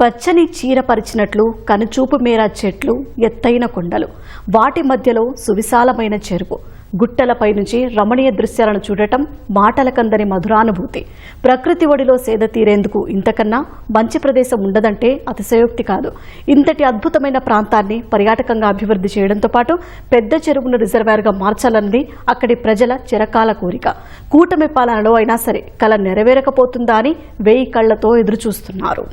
పచ్చని చీర పరిచినట్లు కనుచూపు మేర చెట్లు ఎత్తైన కొండలు. వాటి మధ్యలో సువిశాలమైన చెరువు గుట్టలపై నుంచి రమణీయ దృశ్యాలను చూడటం మాటలకందని మధురానుభూతి. ప్రకృతి ఒడిలో సేద తీరేందుకు ఇంతకన్నా మంచి ప్రదేశం ఉండదంటే అతిశయోక్తి కాదు. ఇంతటి అద్భుతమైన ప్రాంతాన్ని పర్యాటకంగా అభివృద్ధి చేయడంతో పాటు పెద్ద చెరువును రిజర్వాయర్గా మార్చాలన్నది అక్కడి ప్రజల చిరకాల కోరిక. కూటమి పాలనలో అయినా సరే కళ నెరవేరకపోతుందా అని వేయి కళ్ళతో ఎదురుచూస్తున్నారు.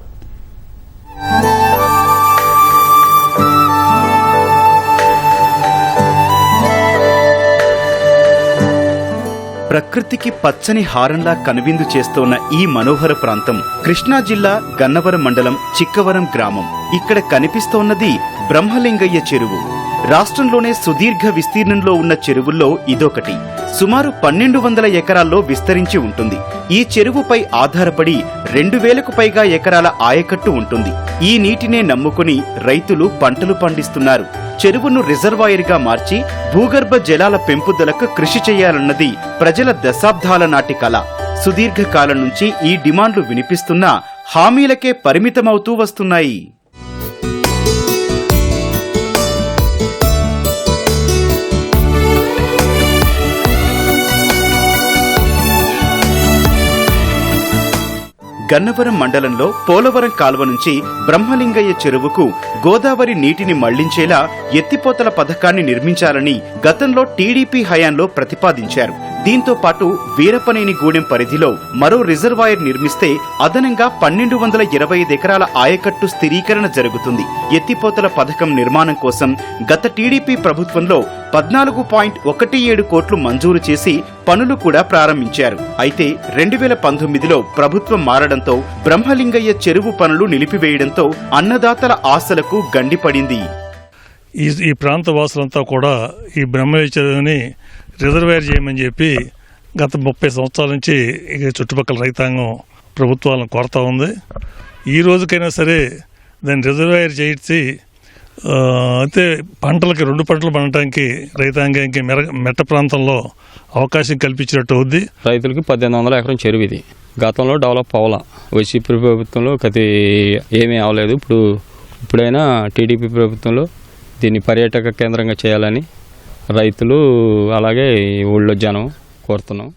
ప్రకృతికి పచ్చని హారంలా కనువిందు చేస్తోన్న ఈ మనోహర ప్రాంతం కృష్ణా జిల్లా గన్నవరం మండలం చిక్కవరం గ్రామం. ఇక్కడ కనిపిస్తోన్నది బ్రహ్మలింగయ్య చెరువు. రాష్ట్రంలోనే సుదీర్ఘ విస్తీర్ణంలో ఉన్న చెరువుల్లో ఇదొకటి. సుమారు పన్నెండు వందల ఎకరాల్లో విస్తరించి ఉంటుంది. ఈ చెరువుపై ఆధారపడి రెండు వేలకు పైగా ఎకరాల ఆయకట్టు ఉంటుంది. ఈ నీటినే నమ్ముకుని రైతులు పంటలు పండిస్తున్నారు. చెరువును రిజర్వాయర్గా మార్చి భూగర్భ జలాల పెంపుదలకు కృషి చేయాలన్నది ప్రజల దశాబ్దాల నాటి కల. సుదీర్ఘకాలం నుంచి ఈ డిమాండ్లు వినిపిస్తున్నా హామీలకే పరిమితమవుతూ వస్తున్నాయి. గన్నవరం మండలంలో పోలవరం కాల్వ నుంచి బ్రహ్మలింగయ్య చెరువుకు గోదావరి నీటిని మళ్ళించేలా ఎత్తిపోతల పథకాన్ని నిర్మించాలని గతంలో టీడీపీ హయాంలో ప్రతిపాదించారు. దీంతో పాటు వీరపనేని గూడెం పరిధిలో మరో రిజర్వాయర్ నిర్మిస్తే అదనంగా పన్నెండు వందల ఇరవై ఐదు ఎకరాల ఆయకట్టు స్థిరీకరణ జరుగుతుంది. ఎత్తిపోతల పథకం నిర్మాణం కోసం గత టీడీపీ ప్రభుత్వంలో పద్నాలుగు పాయింట్ ఒకటి ఏడు కోట్లు మంజూరు చేసి పనులు కూడా ప్రారంభించారు. అయితే రెండు వేల పంతొమ్మిదిలో ప్రభుత్వం మారడంతో బ్రహ్మలింగయ్య చెరువు పనులు నిలిపివేయడంతో అన్నదాతల ఆశలకు గండిపడింది. ఈ ఈ ప్రాంత వాసులంతా కూడా ఈ బ్రహ్మలింగ చెరువుని రిజర్వేర్ చేయమని చెప్పి గత ముప్పై సంవత్సరాల నుంచి ఇక చుట్టుపక్కల రైతాంగం ప్రభుత్వాలను కొరత ఉంది. ఈ రోజుకైనా సరే దాన్ని రిజర్వేర్ చేయించి అయితే పంటలకి రెండు పంటలు పండటానికి రైతాంగానికి మెర మెట్ట ప్రాంతంలో అవకాశం కల్పించినట్టు అవుద్ది. రైతులకి పద్దెనిమిది వందల ఎకరం చెరువు ఇది. గతంలో డెవలప్ అవ్వాల. వైసీపీ ప్రభుత్వంలో కతి ఏమీ అవ్వలేదు. ఇప్పుడు ఇప్పుడైనా టీడీపీ ప్రభుత్వంలో దీన్ని పర్యాటక కేంద్రంగా చేయాలని రైతులు అలాగే ఊళ్ళో జనం కోరుతున్నాం.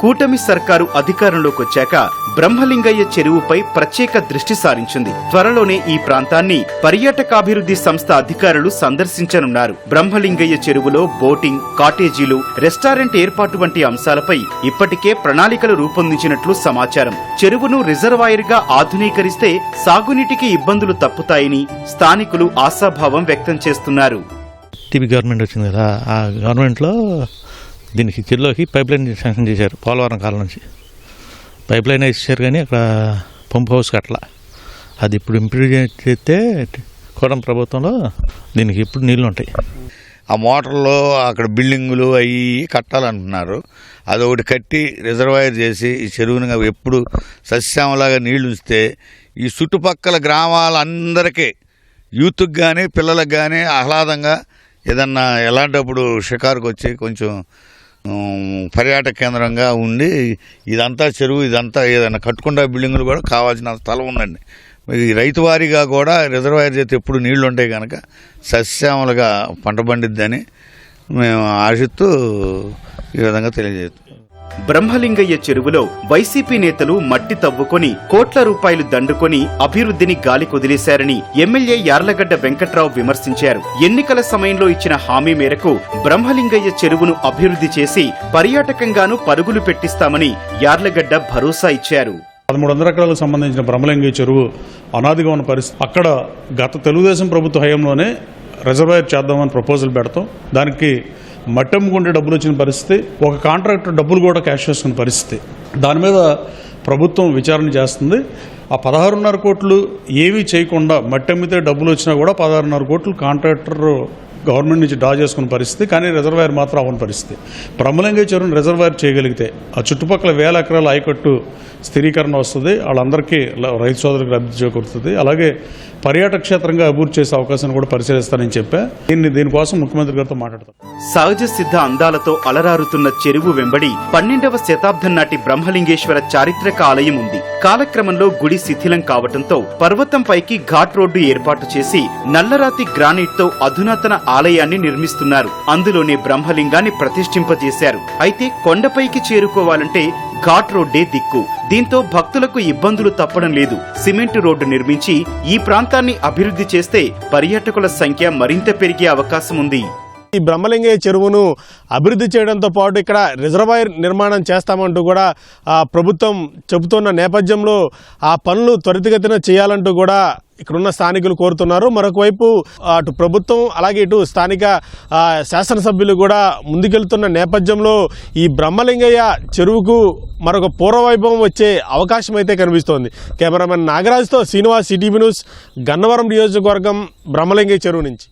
కూటమి సర్కారు అధికారంలోకి వచ్చాక బ్రహ్మలింగయ్య చెరువుపై ప్రత్యేక దృష్టి సారించింది. త్వరలోనే ఈ ప్రాంతాన్ని పర్యాటకాభివృద్ధి సంస్థ అధికారులు సందర్శించనున్నారు. బ్రహ్మలింగయ్య చెరువులో బోటింగ్ కాటేజీలు రెస్టారెంట్ ఏర్పాటు వంటి అంశాలపై ఇప్పటికే ప్రణాళికలు రూపొందించినట్లు సమాచారం. చెరువును రిజర్వాయర్గా ఆధునీకరిస్తే సాగునీటికి ఇబ్బందులు తప్పుతాయని స్థానికులు ఆశాభావం వ్యక్తం చేస్తున్నారు. టీపీ గవర్నమెంట్ వచ్చింది కదా ఆ గవర్నమెంట్లో దీనికి కిల్లోకి పైప్ లైన్ శాంక్షన్ చేశారు పోలవరం కాలం నుంచి. పైప్ లైన్ ఇచ్చారు కానీ అక్కడ పంప్ హౌస్ కట్టల. అది ఇప్పుడు ఇంప్రూవ్ చేస్తే కోడం ప్రభుత్వంలో దీనికి ఇప్పుడు నీళ్ళు ఉంటాయి. ఆ మోటార్లు అక్కడ బిల్డింగులు అవి కట్టాలంటున్నారు. అదొకటి కట్టి రిజర్వాయర్ చేసి ఈ చెరువుని ఎప్పుడు సస్యామలాగా నీళ్ళు ఉంచితే ఈ చుట్టుపక్కల గ్రామాలందరికీ యూత్కి కానీ పిల్లలకు కానీ ఆహ్లాదంగా ఏదన్నా ఎలాంటప్పుడు షికారుకు వచ్చి కొంచెం పర్యాటక కేంద్రంగా ఉండి ఇదంతా చెరువు ఇదంతా ఏదైనా కట్టుకుండా బిల్డింగులు కూడా కావాల్సిన స్థలం ఉందండి. ఈ రైతు వారీగా కూడా రిజర్వాయర్ చేతి ఎప్పుడు నీళ్ళు ఉంటాయి కనుక సస్యామలుగా పంట పండిద్దని మేము ఆశిస్తూ ఈ విధంగా తెలియజేస్తాం బ్రహ్మలింగయ్య చెరువులో వైసీపీ నేతలు మట్టి తవ్వుకొని కోట్ల రూపాయలు దండుకొని అభివృద్ధిని గాలి కుదిలేశారని ఎమ్మెల్యే యార్లగడ్డ వెంకట్రావు విమర్శించారు. ఎన్నికల సమయంలో ఇచ్చిన హామీ మేరకు బ్రహ్మలింగయ్య చెరువును అభివృద్ధి చేసి పర్యాటకంగాను పరుగులు పెట్టిస్తామని యార్లగడ్డ భరోసా ఇచ్చారు. పదమూడు వందల ఎకరాలకు సంబంధించిన బ్రహ్మలింగయ్య చెరువు అనాదిగా ఉన్న పరిస్థితి. అక్కడ గత తెలుగుదేశం ప్రభుత్వ హయాంలోనే రిజర్వాయర్ చేద్దామని ప్రపోజల్ పెడతాం. దానికి మట్టెమ్ముకుంటే డబ్బులు వచ్చిన పరిస్థితి ఒక కాంట్రాక్టర్ డబ్బులు కూడా క్యాష్ చేసుకున్న పరిస్థితి. దాని మీద ప్రభుత్వం విచారణ చేస్తుంది. ఆ పదహారున్నర కోట్లు ఏమీ చేయకుండా మట్టెమ్మితే డబ్బులు వచ్చినా కూడా పదహారున్నర కోట్లు కాంట్రాక్టర్ గవర్నమెంట్ నుంచి డ్రా చేసుకున్న పరిస్థితి కానీ రిజర్వాయర్ మాత్రం అవ్వని పరిస్థితి. ప్రమలంగా చెరువును రిజర్వాయర్ చేయగలిగితే ఆ చుట్టుపక్కల వేల ఎకరాల ఆయకట్టు స్థిరీకరణ వస్తుంది వాళ్ళందరికీ రైతు సోదరులకు అభివృద్ధి చేకూరుతుంది. అలాగే పర్యాటక క్షేత్రంగా అభివృద్ధి చేసే అవకాశాన్ని కూడా పరిశీలిస్తానని చెప్పా. దీన్ని దీనికోసం ముఖ్యమంత్రి గారితో మాట్లాడతాం. సహజ సిద్ధ అందాలతో అలరారుతున్న చెరువు వెంబడి పన్నెండవ శతాబ్దం నాటి బ్రహ్మలింగేశ్వర చారిత్రక ఆలయం ఉంది. కాలక్రమంలో గుడి శిథిలం కావటంతో పర్వతం పైకి ఘాట్ రోడ్డు ఏర్పాటు చేసి నల్లరాతి గ్రానైట్తో అధునాతన ఆలయాన్ని నిర్మిస్తున్నారు. అందులోనే బ్రహ్మలింగాన్ని ప్రతిష్ఠింపజేశారు. అయితే కొండపైకి చేరుకోవాలంటే ఘాట్ రోడ్డే దిక్కు. దీంతో భక్తులకు ఇబ్బందులు తప్పడం లేదు. సిమెంట్ రోడ్డు నిర్మించి ఈ ప్రాంతాన్ని అభివృద్ధి చేస్తే పర్యాటకుల సంఖ్య మరింత పెరిగే అవకాశం ఉంది. ఈ బ్రహ్మలింగయ్య చెరువును అభివృద్ధి చేయడంతో పాటు ఇక్కడ రిజర్వాయర్ నిర్మాణం చేస్తామంటూ కూడా ఆ, ప్రభుత్వం చెబుతున్న నేపథ్యంలో ఆ పనులు త్వరితగతిన చేయాలంటూ కూడా ఇక్కడున్న స్థానికులు కోరుతున్నారు. మరొక వైపు అటు ప్రభుత్వం అలాగే ఇటు స్థానిక శాసనసభ్యులు కూడా ముందుకెళ్తున్న నేపథ్యంలో ఈ బ్రహ్మలింగయ్య చెరువుకు మరొక పూర్వవైభవం వచ్చే అవకాశం అయితే కనిపిస్తోంది. కెమెరామెన్ నాగరాజ్తో శ్రీనివాస్ సిటీవీ న్యూస్ గన్నవరం నియోజకవర్గం బ్రహ్మలింగయ్య చెరువు నుంచి.